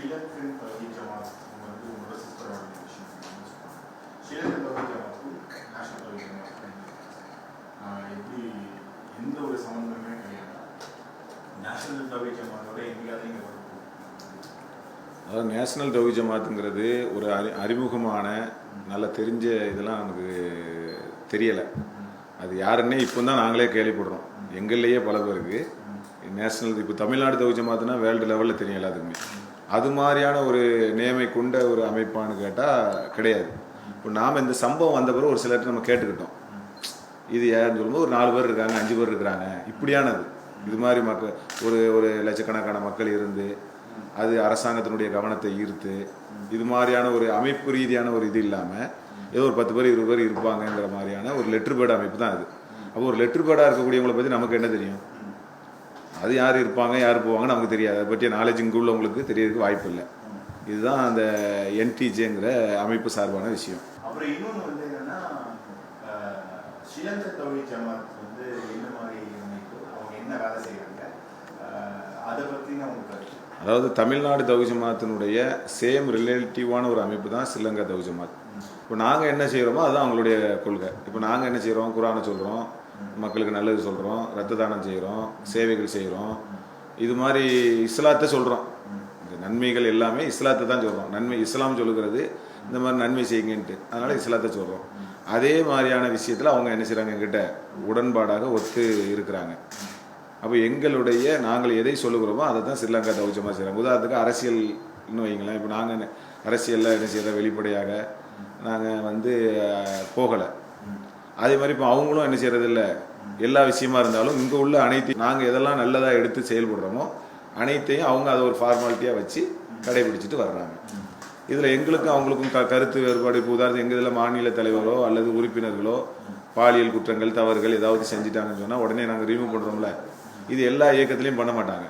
ஸ்ரீலங்கன் தௌஹி ஜமாத் வந்து உங்களோட சிஸ்டரோட விஷயம் ஸ்ரீலங்கன் தௌஹி ஜமாத்துக்கும் நேஷனல் தௌஹி ஜமாத்துக்கும் எப்படி எந்த ஒரு சம்மந்தமே கிடையாது நேஷனல் தௌஹி ஜமாத்தோட எங்கேயாவது ஒரு அதாவது நேஷனல் தௌஹி ஜமாத்துங்கிறது ஒரு அறி அறிமுகமான நல்லா தெரிஞ்ச இதெல்லாம் நமக்கு தெரியலை. அது யாருன்னே இப்போ தான் நாங்களே கேள்விப்படுறோம். எங்கள்லேயே பல பேருக்கு. நேஷனல் இப்போ தமிழ்நாடு தௌஹி ஜமாத்துனா வேர்ல்டு லெவலில் தெரியும் எல்லாத்துக்குமே. அது மாதிரியான ஒரு நேமை கொண்ட ஒரு அமைப்பான்னு கேட்டால் கிடையாது. இப்போ நாம் இந்த சம்பவம் வந்த பிறகு ஒரு சிலர்கிட்ட நம்ம கேட்டுக்கிட்டோம். இது யாருன்னு சொல்லும்போது ஒரு நாலு பேர் இருக்காங்க அஞ்சு பேர் இருக்கிறாங்க. இப்படியானது. இது மாதிரி மக்கள் ஒரு ஒரு லட்சக்கணக்கான மக்கள் இருந்து அது அரசாங்கத்தினுடைய கவனத்தை ஈர்த்து இது மாதிரியான ஒரு அமைப்பு ரீதியான ஒரு இது இல்லாமல் ஏதோ ஒரு பத்து பேர் இருபது பேர் இருப்பாங்கங்கிற மாதிரியான ஒரு லெட்ரு பேர்டு அமைப்பு தான் அது. அப்போ ஒரு லெட்ரு பேர்டாக இருக்கக்கூடியவங்களை பற்றி நமக்கு என்ன தெரியும்? அது யார் இருப்பாங்க யார் போவாங்க நமக்கு தெரியாது. அதை பற்றிய நாலேஜ் இங்கே உள்ளவங்களுக்கு தெரியறதுக்கு வாய்ப்பு இல்லை. இதுதான் அந்த என்டிஜேங்கிற அமைப்பு சார்பான விஷயம். அப்புறம் இன்னொன்று வந்து என்னன்னா ஆஹ், ஸ்ரீலங்கன் தௌஹி ஜமாத் வந்து என்ன மாதிரி அமைப்பு அவங்க என்ன வேலை செய்கிறாங்க அதை பற்றின கருத்து? அதாவது தமிழ்நாடு தௌஹி ஜமாத்தினுடைய சேம் ரிலேட்டிவான ஒரு அமைப்பு தான் ஸ்ரீலங்கா ஜமாத். இப்போ நாங்கள் என்ன செய்கிறோமோ அதுதான் அவங்களுடைய கொள்கை. இப்போ நாங்கள் என்ன செய்கிறோம் குரானை சொல்கிறோம் மக்களுக்கு நல்லது சொல்கிறோம் ரத்த தானம் செய்கிறோம் சேவைகள் செய்கிறோம் இது மாதிரி இஸ்லாத்தை சொல்கிறோம் இந்த நன்மைகள் எல்லாமே இஸ்லாத்தை தான் சொல்கிறோம் நன்மை இஸ்லாம் சொல்லுகிறது இந்த மாதிரி நன்மை செய்யுங்கன்ட்டு. அதனால் இஸ்லாத்தை சொல்கிறோம் அதே மாதிரியான விஷயத்தில் அவங்க என்ன செய்கிறாங்க எங்கிட்ட உடன்பாடாக ஒத்து இருக்கிறாங்க. அப்போ எங்களுடைய நாங்கள் எதை சொல்லுகிறோமோ அதை தான் ஸ்ரீலங்கா தௌஜமாக செய்கிறாங்க உதாரணத்துக்கு அரசியல் இன்னும் வைங்களேன். இப்போ நாங்கள் அரசியலில் என்ன செய்கிறோம் வெளிப்படையாக நாங்கள் வந்து போகலை. அதே மாதிரி இப்போ அவங்களும் என்ன செய்கிறது இல்லை எல்லா விஷயமா இருந்தாலும் இங்கே உள்ள அனைத்தையும் நாங்கள் எதெல்லாம் நல்லதாக எடுத்து செயல்படுறோமோ அனைத்தையும் அவங்க அதை ஒரு ஃபார்மாலிட்டியாக வச்சு கடைபிடிச்சிட்டு வர்றாங்க. இதில் எங்களுக்கும் அவங்களுக்கும் க கருத்து வேறுபாடு இப்போ உதாரணம் எங்கள் இதில் மாநில தலைவரோ அல்லது உறுப்பினர்களோ பாலியல் குற்றங்கள் தவறுகள் ஏதாவது செஞ்சிட்டாங்கன்னு சொன்னால் உடனே நாங்கள் ரிமூவ் பண்ணுறோம்ல இது எல்லா இயக்கத்துலையும் பண்ண மாட்டாங்க.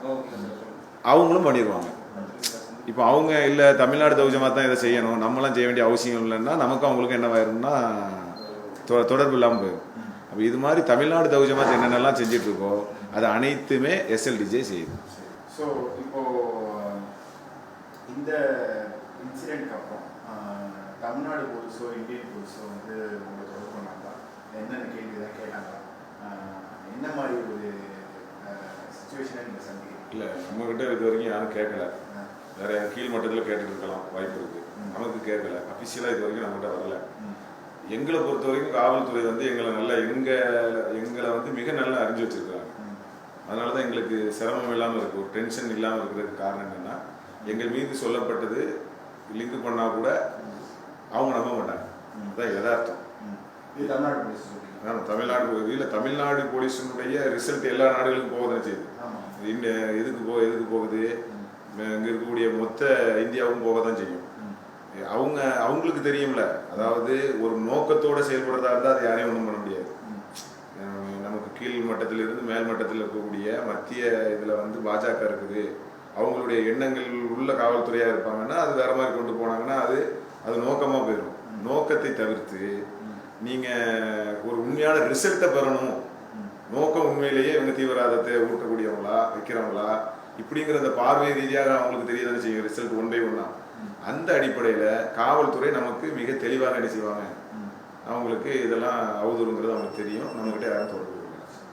அவங்களும் பண்ணிடுவாங்க இப்போ அவங்க இல்லை தமிழ்நாடு தௌஜமாக தான் இதை செய்யணும். நம்மளாம் செய்ய வேண்டிய அவசியம் இல்லைன்னா நமக்கு அவங்களுக்கும் என்னவாயிரும்னா தொ- தொடர்பு இல்லாமல் போயிடும். அப்போ இது மாதிரி தமிழ்நாடு தௌஜமாத் என்னென்னலாம் செஞ்சுட்டு இருக்கோ அது அனைத்துமே எஸ்எல்டிஜே செய்யுது. ஸோ இப்போ இந்த இன்சிடென்ட்க்கு அப்புறம் தமிழ்நாடு போலீஸோ இந்தியன் போலீஸோ வந்து உங்களை தொடர்பு பண்ணாங்களா? என்னென்ன கேள்வி தான் கேட்டாங்களா என்ன மாதிரி ஒரு சுச்சுவேஷனை நீங்கள் சந்திக்கிறீங்க? இல்லை நம்மக்கிட்ட இது வரைக்கும் யாரும் கேட்கல. வேற கீழ் மட்டத்தில் கேட்டுட்டு இருக்கலாம் வாய்ப்பு இருக்கு. ம். நமக்கு கேட்கல. அஃபிஷியலாக இது வரைக்கும் நம்மகிட்ட வரல. எங்களை பொறுத்த வரைக்கும் காவல்துறை வந்து எங்களை நல்லா எங்க எங்களை வந்து மிக நல்லா அறிஞ்சு வச்சிருக்காங்க அதனால தான் எங்களுக்கு சிரமம் இல்லாமல் இருக்கு ஒரு டென்ஷன் இல்லாமல் இருக்கிறதுக்கு காரணம் என்னன்னா எங்கள் மீது சொல்லப்பட்டது லிங்க் பண்ணா கூட அவங்க நம்ப மாட்டாங்க. அதுதான் யதார்த்தம். தமிழ்நாடு போலீஸ் சொல்றீங்க. ஆமா, தமிழ்நாடு இதில் தமிழ்நாடு போலீஸினுடைய ரிசல்ட் எல்லா நாடுகளுக்கும் போக தான் செய்யுது. ஆமாம் இந்த எதுக்கு போ எதுக்கு போகுது? இங்கே இருக்கக்கூடிய மொத்த இந்தியாவும் போக தான் செய்யும். அவங்க அவங்களுக்கு தெரியும்ல. அதாவது ஒரு நோக்கத்தோட செயல்படுறதா இருந்தால் அது யாரையும் ஒன்றும் பண்ண முடியாது. நமக்கு கீழ் மட்டத்தில் இருந்து மேல் மட்டத்தில் இருக்கக்கூடிய மத்திய இதில் வந்து பாஜக இருக்குது. அவங்களுடைய எண்ணங்கள் உள்ள காவல்துறையாக இருப்பாங்கன்னா அது வேற மாதிரி கொண்டு போனாங்கன்னா அது அது நோக்கமாக போயிடும் நோக்கத்தை தவிர்த்து நீங்கள் ஒரு உண்மையான ரிசல்ட்டை பெறணும். நோக்கம் உண்மையிலேயே இவங்க தீவிரவாதத்தை ஊட்டக்கூடியவங்களா வைக்கிறவங்களா? இப்படிங்கிற அந்த பார்வை ரீதியாக அவங்களுக்கு தெரியதானே செய்யும் ரிசல்ட் ஒன் பை ஒன்னா. அந்த அடிப்படையில் காவல்துறை நமக்கு மிக தெளிவாக என்ன செய்வாங்க? அவங்களுக்கு இதெல்லாம் அவதூறுங்கிறது அவங்களுக்கு தெரியும். நம்மகிட்ட யாரும் தொடர்பு